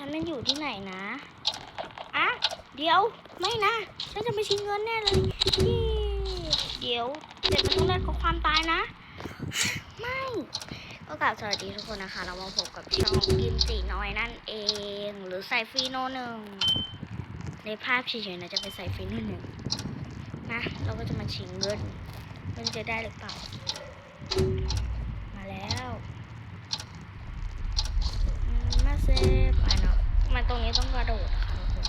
ฉันนั่นอยู่ที่ไหนนะ อะ เดี๋ยว ไม่นะ ฉันจะไปชิงเงินแน่เลย เดี๋ยวเด็กมันต้องแลกกับความตายนะ ไม่ก็กลับสวัสดีทุกคนนะคะ เรามาพบกับช่องกิมสีน้อยนั่นเอง หรือใส่ฟรีโนหนึ่ง ในภาพเฉยๆนะจะเป็นใส่ฟรีโนหนึ่งนะ เราก็จะมาชิงเงิน มันจะได้หรือเปล่าแล้วอืมมา เซฟอะเนาะมาตรงนี้ต้องกระโดดค่ะทุกคน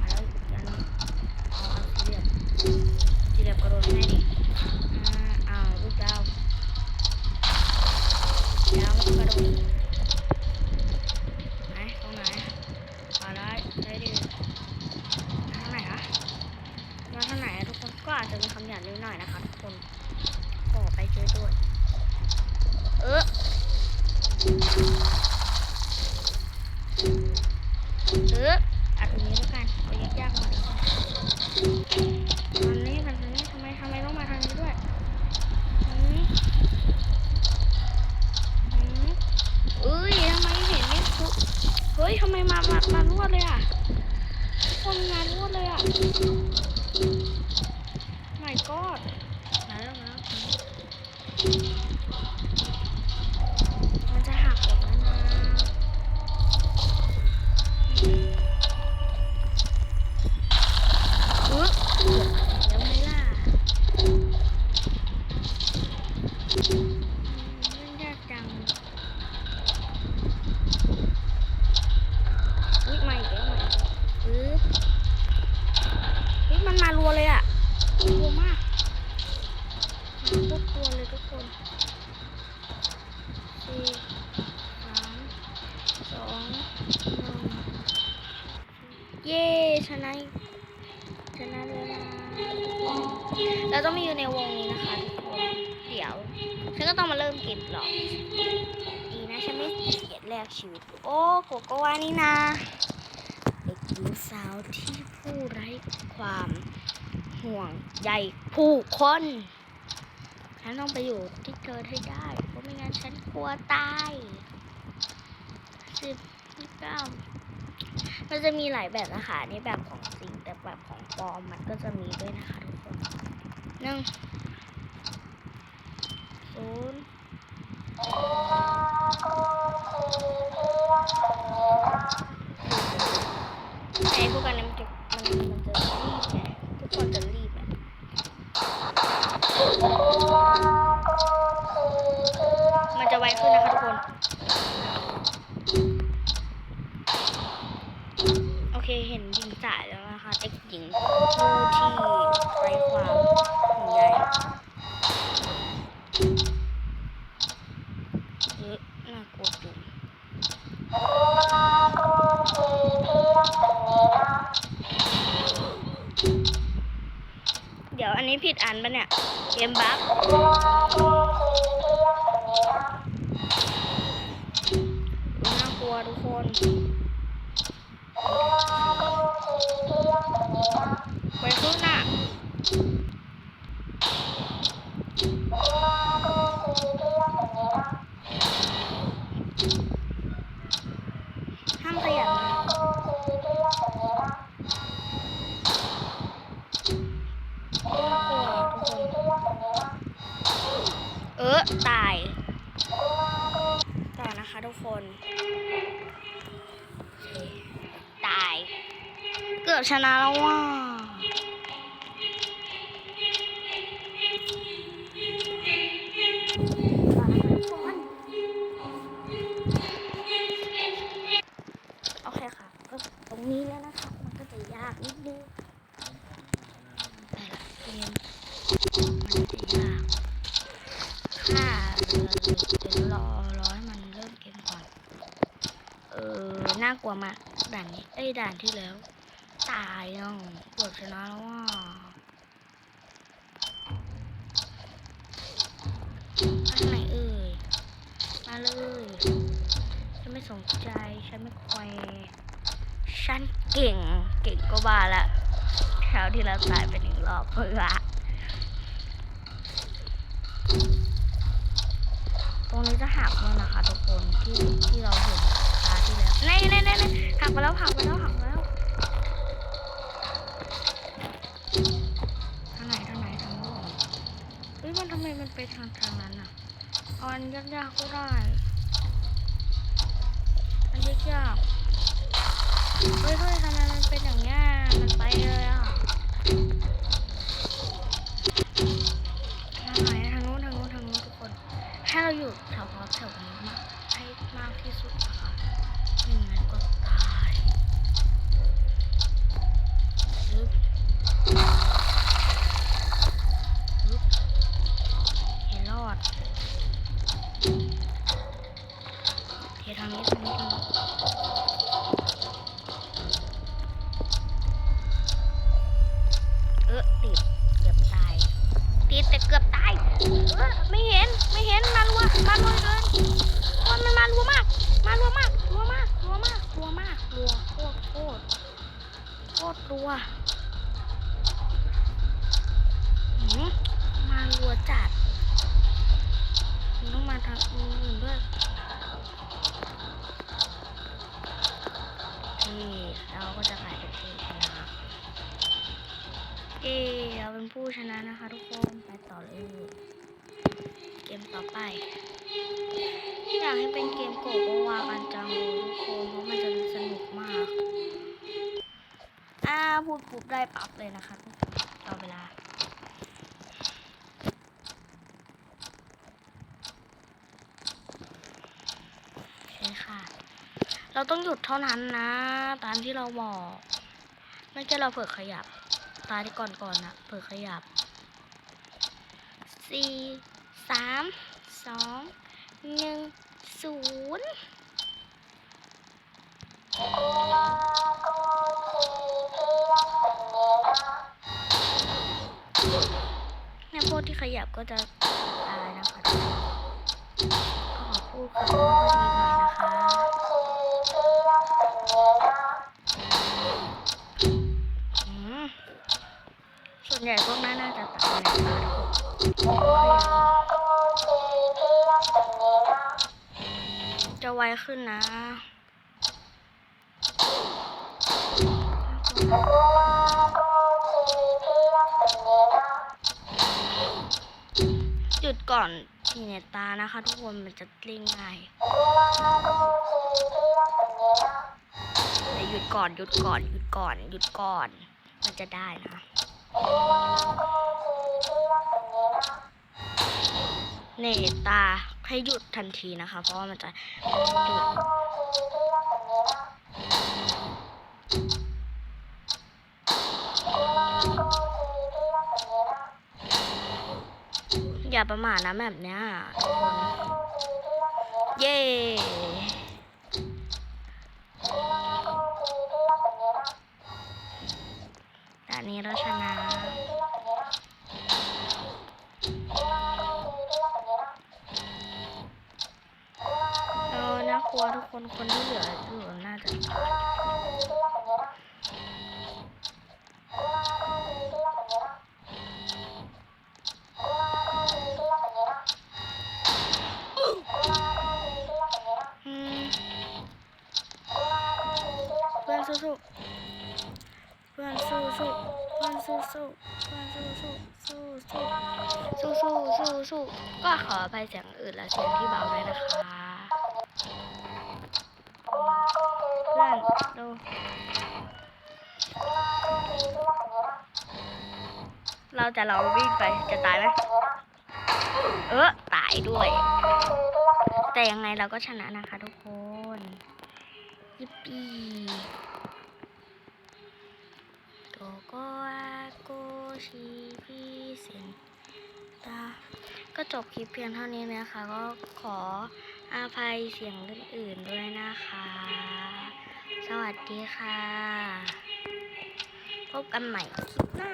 มาแล้วยันเอาเอาสี่เหลี่ยมสี่เหลี่ยมกระโดดให้ดิอ่าเอาลูกดาวดาวมันกระโดดไหนตรงไหนมาได้ได้ดิทางไหนอะมาทางไหนทุกคนก็อาจจะมีคำหยาบนิดหน่อยนะคะทุกคนขอไปช่วยด้วยเออเอ มานรวดเลยอะคนงานรวดเลยอะ my god ไหนแล้วนะ เฮ้ยมันมารัวเลยอะรัวมากมาโคตรรัวเลยทุกคนสี่สามสองหนึ่งเย้ชนะอีกชนะเลยนะเราต้องมาอยู่ในวงนี้นะคะทุกคนเดี๋ยวฉันก็ต้องมาเริ่มเก็บหรอกดีนะฉันไม่เสียแรกชีวิตโอ้โกโกวานี่นะเด็กหญิงสาวที่ผู้ไร้ความห่วงใยผู้คนฉันต้องไปอยู่ที่เกิดให้ได้ เพราะไม่งั้นฉันกลัวตายสิบยี่เก้ามันจะมีหลายแบบนะคะอันนี่แบบของจริงแต่แบบของปลอมมันก็จะมีด้วยนะคะทุกคนหนึ่งศูนย์ ไอ้พวกกันนี้มันจะมันมันจะรีบไงทุกคนจะรีบไงมันจะไวขึ้นนะคะทุกคน โอเคเห็นหญิงจ่ายแล้วนะคะเด็กหญิงผู้ที่ นี้ผิดอันปะเนี่ย เกมบั๊กน่ากลัวทุกคนไปขึ้นน่ะห้ามขยับนะน่ากลัวทุกคน เออตาย ต่อนะคะทุกคน ตาย เกือบชนะแล้วว่าต่อนะคะทุกคนโอเคค่ะ ก็ตรงนี้แล้วนะคะ มันก็จะยากนิดนึงแต่ละเกมมันจะยาก ค่ะเดี๋ยวรอรอให้มันเริ่มเกมก่อน เออ น่ากลัวมาก ด่านนี้ เอ้ย ด่านที่แล้ว ตายอะเกือบชนะแล้วว่าทางไหนเอ่ย มาเลย ฉันไม่สนใจ ฉันไม่คอยฉันเก่ง เก่งก็บ้าละคราวที่แล้วตายไปหนึ่งรอบเพื่อตรงนี้จะหักแล้วนะคะทุกคนที่ที่เราเห็น ที่แล้วนี่นี่นี่ไปแล้วผักไปแล้วผักไปแล้วทางไหนทางไหนทางโน้นเฮ้ยมันทำไมมันไปทางทางนั้นอะอาอันยากๆก็ได้อันยากๆเฮ้ยเฮ้ยทำไมมันเป็นอย่างเงี้ยมันไปเลยอะทางไหนทางโน้นทางโน้นทางโน้นทุกคนให้เราอยู่แถวแถวนี้มากให้มากที่สุดนะคะ ไม่งั้นก็ตายฮึบฮึบเห็นรอดเททางนี้ทางนี้ทางนี้ วหืมมารัวจัดต้องมาทางอื่นด้วยนี่เราก็จะกลายเป็นผู้ชนะเย้เราเป็นผู้ชนะนะคะทุกคน ไปต่อเลย เกมต่อไป อยากให้เป็นเกมโกโกวากันจังเลยทุกคน เพราะมันจะสนุกมาก อ่าพูดปุ๊บได้ปั๊บเลยนะคะทุกคนต่อเวลาโอเคค่ะ เราต้องหยุดเท่านั้นนะ ตามที่เราบอก ไม่ใช่เราเผลอขยับ ตาที่ก่อนก่อนนะเผลอขยับสี่สามสองหนึ่งศูนย์ ที่ขยับก็จะตายนะคะขอพูดคำพูดดีๆนะคะส่วนใหญ่พวกนั้นน่าจะตายนะคะทุกคนจะไวขึ้นนะ ดก่อนทีเนตานะคะ ทุกคนมันจะเล่งง่ายแต่หยุดก่อนหยุดก่อนหยุดก่อนหยุดก่อน มันจะได้นะเนตตาให้หยุดทันทีนะคะ เพราะว่ามันจะหยุด อย่าประมาทนะแบบเนี้ยทุกคนเย้ด่านนี้เราชนะเออน่ากลัวทุกคนคนที่เหลืออยู่น่าจะ เพื่อนสู้เพื่อนสู้ๆเพื่อนสู้ๆเพื่อนสู้ๆสู้ๆสู้สู้สู้สู้ก็ขออภัยเสียงอื่นและเสียงที่เบาด้วยนะคะเพื่อนดูเราจะลองวิ่งไปจะตายไหมเออตายด้วย แต่ยังไงเราก็ชนะนะคะทุกคนยิปปี้ โกอาโกชิพิเซนตาก็จบคลิปเพียงเท่านี้นะคะ ก็ขออาภัยเสียงอื่นๆด้วยนะคะ สวัสดีค่ะ พบกันใหม่คลิปหน้า